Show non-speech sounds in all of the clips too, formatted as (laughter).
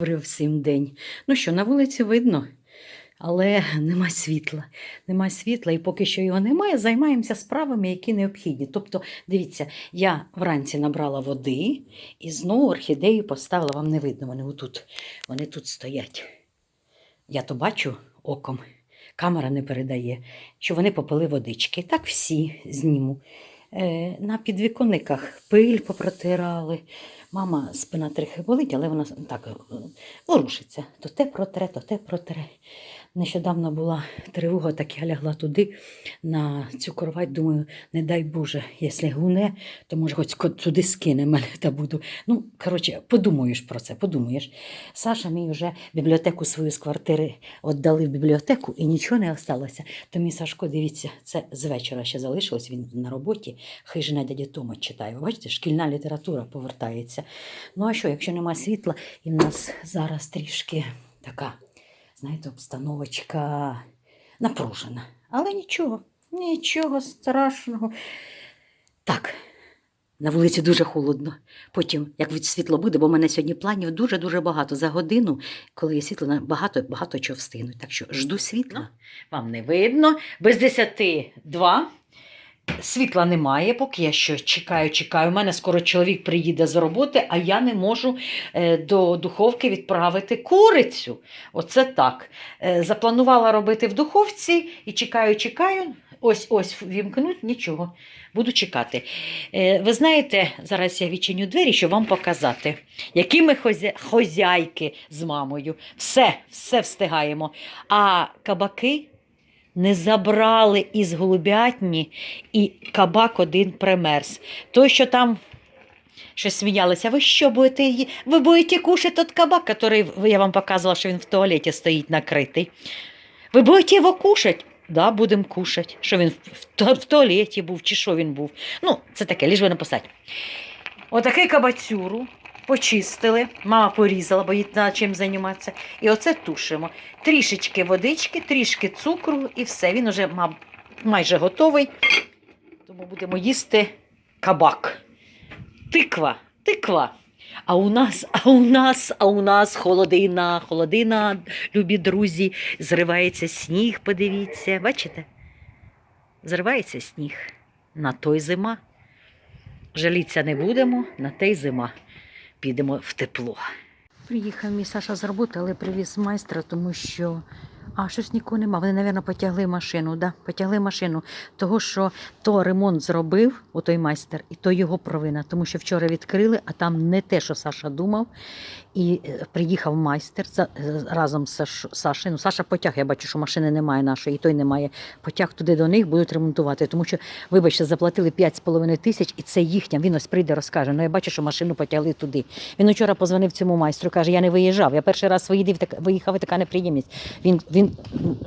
Говорив всім день. Ну що, на вулиці видно, але нема світла. Нема світла, і поки що його немає, займаємося справами, які необхідні. Тобто, дивіться, я вранці набрала води і знову орхідею поставила, вам не видно, вони отут, вони тут стоять. Я то бачу оком, камера не передає, що вони попили водички. Так всі зніму. Е, на підвіконниках пиль попротирали. Мама спина трохи болить, але вона так е, ворушиться. То те протре, то те протре. Нещодавно була тривога, так я лягла туди на цю кровать. Думаю, не дай Боже, якщо гуне, то може хоч туди скине мене та буду. Ну, коротше, подумаєш про це, подумаєш. Саша мій вже бібліотеку свою з квартири віддали в бібліотеку і нічого не осталося. То мій Сашко, дивіться, це з вечора ще залишилось, він на роботі. Хижина дяді Тома читає. Ви Бачите, шкільна література повертається. Ну а що, якщо нема світла, і в нас зараз трішки така, знаєте, обстановочка напружена. Але нічого, нічого страшного. Так, на вулиці дуже холодно. Потім, як від світло буде, бо в мене сьогодні планів дуже-дуже багато. За годину, коли є світло, багато, багато чого встигнуть. Так що жду світла. Вам не видно. Без десяти два. Світла немає, поки я що чекаю, чекаю. У мене скоро чоловік приїде з роботи, а я не можу е, до духовки відправити курицю. Оце так. Е, запланувала робити в духовці і чекаю, чекаю. Ось ось вімкнуть, нічого. Буду чекати. Е, ви знаєте, зараз я відчиню двері, щоб вам показати, які ми хозяйки з мамою. Все, все встигаємо. А кабаки не забрали із голубятні, і кабак один примерз. Той, що там щось сміялися, ви що будете Ви будете кушати тот кабак, який я вам показувала, що він в туалеті стоїть накритий. Ви будете його кушати? Да, будемо кушати. Що він в туалеті був, чи що він був. Ну, це таке, ліж ви написати. Отакий кабацюру почистили, мама порізала, бо їй треба чим займатися. І оце тушимо. Трішечки водички, трішки цукру і все. Він мав, майже готовий. Тому будемо їсти кабак. Тиква, тиква. А у нас, а у нас, а у нас холодина, холодина, любі друзі, зривається сніг, подивіться. Бачите? Зривається сніг. На той зима. Жалітися не будемо, на те й зима. Підемо в тепло. Приїхав мій Саша з роботи, але привіз майстра, тому що. А щось нікого нема. Вони, мабуть, потягли машину. Да, потягли машину. Того, що то ремонт зробив, отой майстер, і то його провина. Тому що вчора відкрили, а там не те, що Саша думав. І е, приїхав майстер е, разом з Сашею. Ну, Саша потяг, я бачу, що машини немає нашої, і той немає. Потяг туди до них, будуть ремонтувати. Тому що, вибачте, заплатили 5,5 тисяч, і це їхня. Він ось прийде, розкаже. Ну я бачу, що машину потягли туди. Він вчора позвонив цьому майстру, каже: я не виїжджав. Я перший раз виїхав і така неприємність. Він, він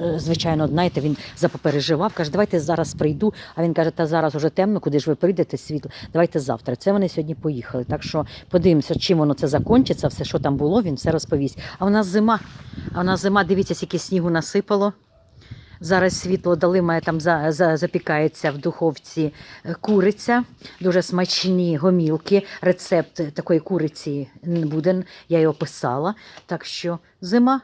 е, звичайно, знаєте, він запопереживав, каже, давайте зараз прийду. А він каже, та зараз уже темно, куди ж ви прийдете світло? Давайте завтра. Це вони сьогодні поїхали. Так що подивимося, чим воно це закінчиться, все, що там було, він все розповість. А в нас зима. А в нас зима, дивіться, скільки снігу насипало. Зараз світло дали, має там за, за, запікається в духовці е, куриця, дуже смачні гомілки. Рецепт такої куриці не буде, я його писала. Так що зима.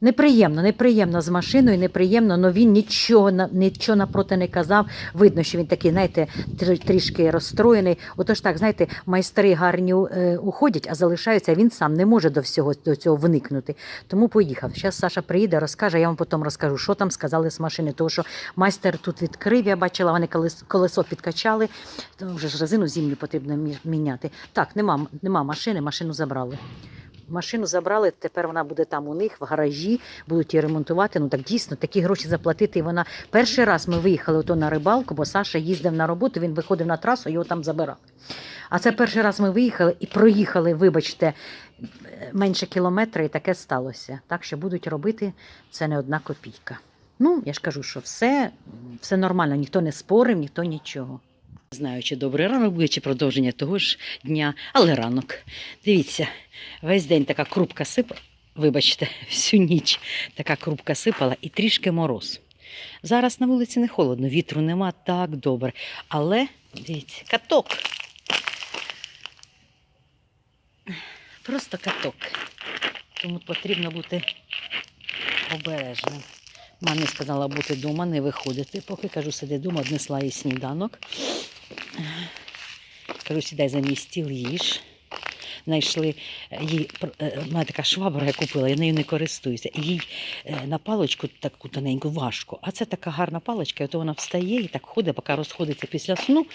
Неприємно, неприємно з машиною, неприємно, але він нічого, нічого напроти не казав. Видно, що він такий, знаєте, трі- трішки розстроєний. Отож так, знаєте, майстри гарні е, уходять, а залишаються, він сам не може до всього до цього вникнути. Тому поїхав. Зараз Саша приїде, розкаже, я вам потім розкажу, що там сказали з машини. Тому що майстер тут відкрив, я бачила, вони колесо підкачали, вже ж резину зимню потрібно мі- міняти. Так, нема, нема машини, машину забрали. Машину забрали, тепер вона буде там у них в гаражі, будуть її ремонтувати. Ну так дійсно такі гроші заплатити. І вона перший раз ми виїхали ото на рибалку, бо Саша їздив на роботу, він виходив на трасу, його там забирали. А це перший раз ми виїхали і проїхали, вибачте, менше кілометра, і таке сталося. Так що будуть робити це не одна копійка. Ну, я ж кажу, що все, все нормально, ніхто не спорив, ніхто нічого. Знаю, чи добрий ранок буде, чи продовження того ж дня, але ранок. Дивіться, весь день така крупка сипала, вибачте, (laughs) всю ніч така крупка сипала і трішки мороз. Зараз на вулиці не холодно, вітру нема так добре. Але дивіться, каток. Просто каток. Тому потрібно бути обережним. Мамі сказала бути вдома, не виходити. Поки кажу, сиди вдома, однесла їй сніданок. Кажу, сідай за мій стіл, їж. Знайшли е, їй е, мене така швабра, я купила, я нею не користуюся. Їй е, на паличку таку тоненьку важко. А це така гарна паличка, і то вона встає і так ходить, поки розходиться після сну.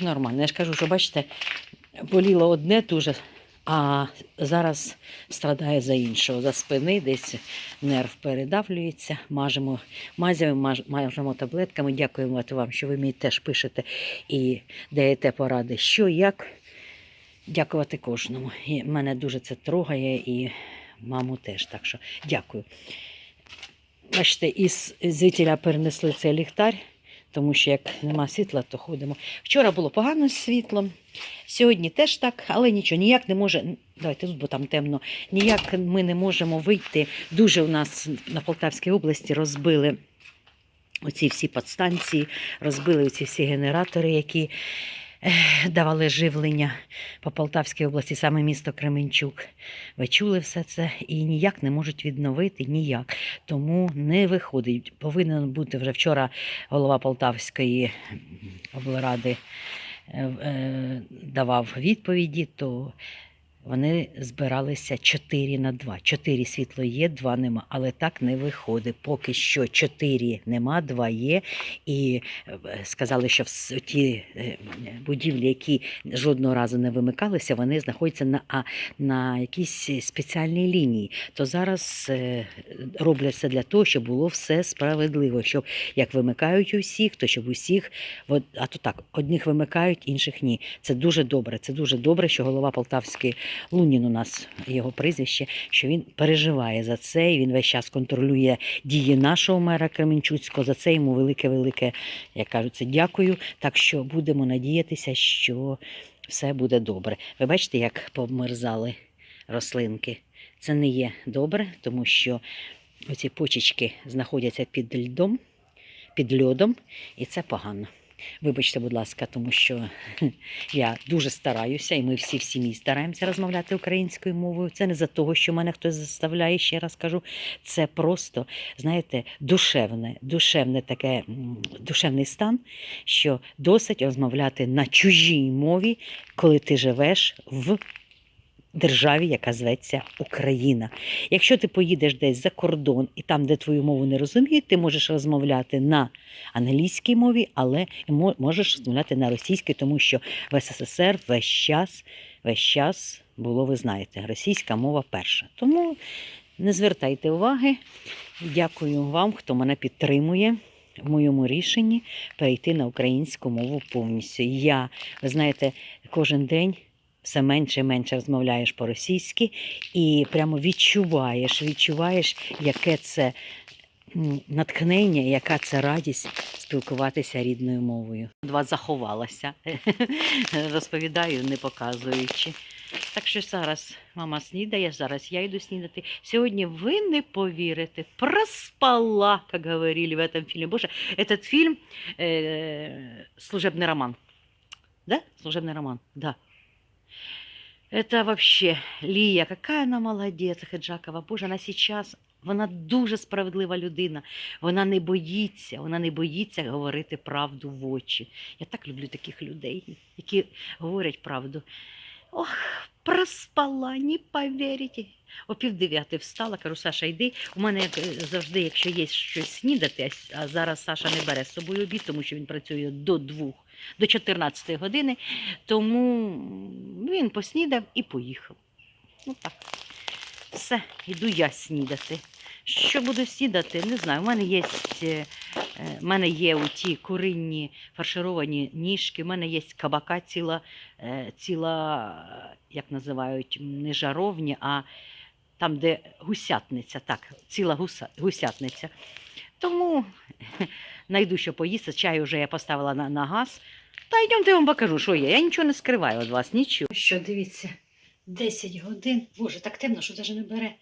Нормально. Я ж кажу, що бачите, боліло одне дуже, а зараз страдає за іншого. За спини десь нерв передавлюється, мажемо мазями, маж, мажемо таблетками. Дякуємо вам, що ви мені теж пишете і даєте поради, що як. Дякувати кожному. І мене дуже це трогає і маму теж. Так що дякую. Бачите, із звідтіля перенесли цей ліхтар, тому що як нема світла, то ходимо. Вчора було погано з світлом, сьогодні теж так, але нічого, ніяк не може. Давайте тут, бо там темно. Ніяк ми не можемо вийти. Дуже у нас на Полтавській області розбили оці всі подстанції, розбили оці всі генератори, які давали живлення по Полтавській області, саме місто Кременчук. Ви чули все це і ніяк не можуть відновити, ніяк. Тому не виходить. Повинен бути вже вчора голова Полтавської облради е, е, давав відповіді, то вони збиралися 4 на 2. 4 світло є, 2 нема. Але так не виходить. Поки що 4 нема, 2 є. І е, сказали, що ті е, будівлі, які жодного разу не вимикалися, вони знаходяться на, а, на якійсь спеціальній лінії. То зараз е, роблять все для того, щоб було все справедливо, щоб як вимикають усіх, то щоб усіх, а то так, одних вимикають, інших ні. Це дуже добре. Це дуже добре, що голова Полтавської Лунін у нас його прізвище, що він переживає за це, і він весь час контролює дії нашого мера Кременчуцького. За це йому велике-велике, як кажуть, це дякую. Так що будемо надіятися, що все буде добре. Ви бачите, як померзали рослинки. Це не є добре, тому що оці почечки знаходяться під льдом, під льодом, і це погано. Вибачте, будь ласка, тому що (laughs) я дуже стараюся, і ми всі в сім'ї стараємося розмовляти українською мовою. Це не за того, що мене хтось заставляє, ще раз кажу. Це просто, знаєте, душевне, душевне таке, душевний стан, що досить розмовляти на чужій мові, коли ти живеш в державі, яка зветься Україна. Якщо ти поїдеш десь за кордон і там, де твою мову не розуміють, ти можеш розмовляти на англійській мові, але можеш розмовляти на російській, тому що в СССР весь час, весь час було, ви знаєте, російська мова перша. Тому не звертайте уваги. Дякую вам, хто мене підтримує. В моєму рішенні перейти на українську мову повністю. Я, ви знаєте, кожен день все менше і менше розмовляєш по-російськи і прямо відчуваєш, відчуваєш, яке це м, натхнення, яка це радість спілкуватися рідною мовою. Два заховалася, (laughs) розповідаю, не показуючи. Так що зараз мама снідає, зараз я йду снідати. Сьогодні ви не повірите, проспала, як говорили в этом фильме. Боже, этот фильм э, «Служебный роман». Да? «Служебный роман», да. Это вообще Лія, какая она молодець, Хеджакова. Боже, вона сейчас, вона дуже справедлива людина. Вона не боїться, вона не боїться говорити правду в очі. Я так люблю таких людей, які говорять правду. Ох, проспала, не повірите. О пів встала, кажу, Саша, йди. У мене як е, завжди, якщо є щось снідати, а зараз Саша не бере з собою обід, тому що він працює до двох, до 14 години. Тому він поснідав і поїхав. Ну так. Все, йду я снідати. Що буду снідати, не знаю. У мене є, е, е, мене є оті куринні фаршировані ніжки, в мене є кабака ціла, е, ціла, як називають, не жаровня, а там, де гусятниця, так, ціла гуса, гусятниця. Тому найду, що поїсти. Чай вже я поставила на, на газ. Та йдемте я вам покажу, що є. Я нічого не скриваю від вас, нічого. Що, дивіться, 10 годин. Боже, так темно, що навіть не бере.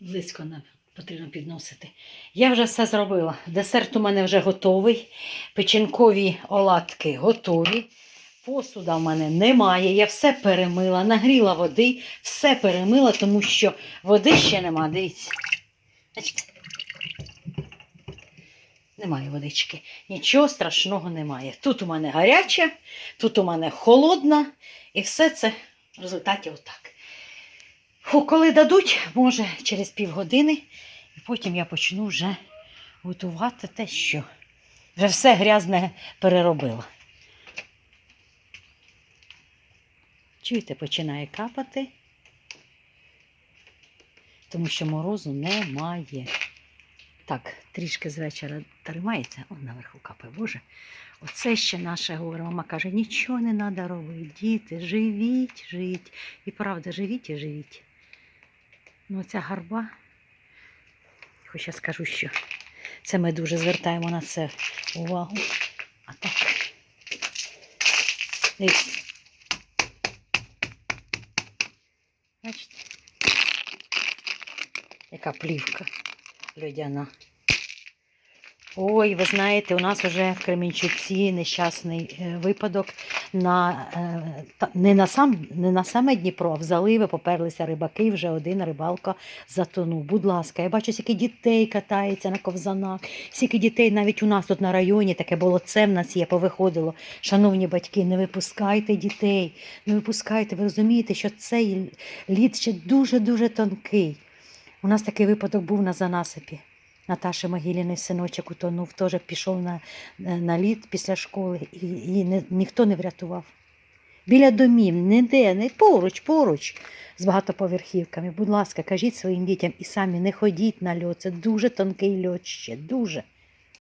Близько нам потрібно підносити. Я вже все зробила. Десерт у мене вже готовий. Печінкові оладки готові. Посуда в мене немає. Я все перемила, нагріла води, все перемила, тому що води ще нема. Дивіться. Немає водички. Нічого страшного немає. Тут у мене гаряча, тут у мене холодна, і все це в результаті отак. Фу, коли дадуть, може, через півгодини, і потім я почну вже готувати те, що вже все грязне переробила. Чуєте, починає капати, тому що морозу немає. Так, трішки з вечора тримається, он наверху капає. Боже, оце ще наша говорить. Мама каже, нічого не треба робити, діти, живіть, живіть. І правда, живіть і живіть. Ну, оця гарба, хоча скажу, що це ми дуже звертаємо на це увагу. А так. Бачите? Яка плівка льодяна. Ой, ви знаєте, у нас вже в Кременчуці нещасний е, випадок на, е, не, на сам, не на саме Дніпро, а в заливи поперлися рибаки, вже один рибалка затонув. Будь ласка, я бачу, скільки дітей катається на ковзанах, скільки дітей навіть у нас тут на районі таке болоце в нас є, повиходило. Шановні батьки, не випускайте дітей, не випускайте. Ви розумієте, що цей лід ще дуже-дуже тонкий. У нас такий випадок був на занасипі. Наташі Могиліний синочок утонув, теж пішов на, на лід після школи і, і не, ніхто не врятував. Біля домів, ніде, не поруч, поруч з багатоповерхівками. Будь ласка, кажіть своїм дітям і самі не ходіть на льод. Це дуже тонкий льот ще, дуже.